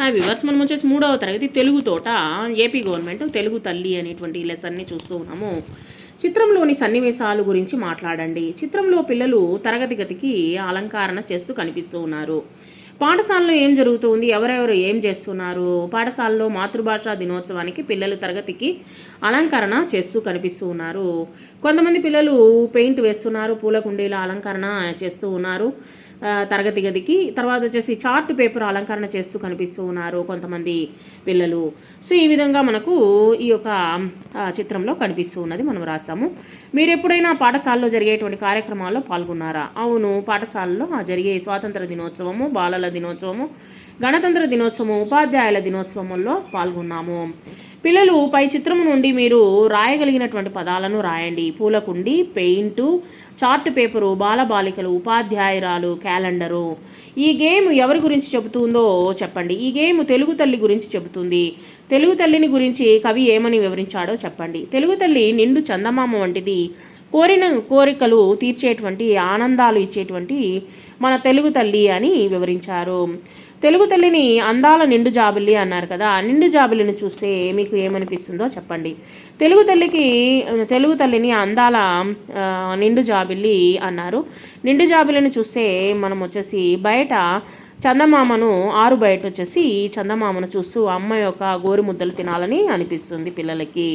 Hi viewers మనం వచ్చేసి మూడవ తరగతి తెలుగు తోట ఏపీ గవర్నమెంట్ తెలుగు తల్లి అనేటువంటి లెసన్ని చూస్తూ ఉన్నాము. చిత్రంలోని సన్నివేశాలు గురించి మాట్లాడండి. చిత్రంలో పిల్లలు తరగతి గతికి అలంకరణ చేస్తూ కనిపిస్తూ ఉన్నారు. పాఠశాలలో ఏం జరుగుతుంది? ఎవరెవరు ఏం చేస్తున్నారు? పాఠశాలలో మాతృభాష దినోత్సవానికి పిల్లలు తరగతికి అలంకరణ చేస్తూ కనిపిస్తూ ఉన్నారు. కొంతమంది పిల్లలు పెయింట్ వేస్తున్నారు పూల కుండీల అలంకరణ చేస్తూ ఉన్నారు తరగతి గదికి. తర్వాత వచ్చేసి చార్ట్ పేపర్ అలంకరణ చేస్తూ కనిపిస్తూ ఉన్నారు కొంతమంది పిల్లలు. సో ఈ విధంగా మనకు ఈ యొక్క చిత్రంలో కనిపిస్తూ ఉన్నది మనం రాసాము. మీరు ఎప్పుడైనా పాఠశాలలో జరిగేటువంటి కార్యక్రమాల్లో పాల్గొన్నారా? అవును పాఠశాలలో జరిగే స్వాతంత్ర దినోత్సవము బాలల దినోత్సవము. గణతంత్ర దినోత్సవము ఉపాధ్యాయుల దినోత్సవంలో పాల్గొన్నాము. పిల్లలు పై చిత్రం నుండి మీరు రాయగలిగినటువంటి పదాలను రాయండి. పూలకుండి పెయింటు చార్ట్ పేపరు బాలబాలికలు ఉపాధ్యాయురాలు క్యాలెండరు. ఈ గేమ్ ఎవరి గురించి చెబుతుందో చెప్పండి. ఈ గేమ్ తెలుగు తల్లి గురించి చెబుతుంది. తెలుగు తల్లిని గురించి కవి ఏమని వివరించాడో చెప్పండి. తెలుగు తల్లి నిండు చందమామ వంటిది. కోరిన కోరికలు తీర్చేటువంటి ఆనందాలు ఇచ్చేటువంటి మన తెలుగు తల్లి అని వివరించారు. తెలుగు తల్లిని అందాల నిండు జాబిల్లి అన్నారు కదా నిండు జాబిల్లిని చూస్తే మీకు ఏమనిపిస్తుందో చెప్పండి. తెలుగు తల్లికి తెలుగు తల్లిని అందాల నిండు జాబిల్లి అన్నారు. నిండు జాబిల్లిని చూస్తే మనం వచ్చేసి బయట చందమామను ఆరు బయట వచ్చేసి చందమామను చూస్తూ అమ్మ యొక్క గోరు ముద్దలు తినాలని అనిపిస్తుంది పిల్లలకి.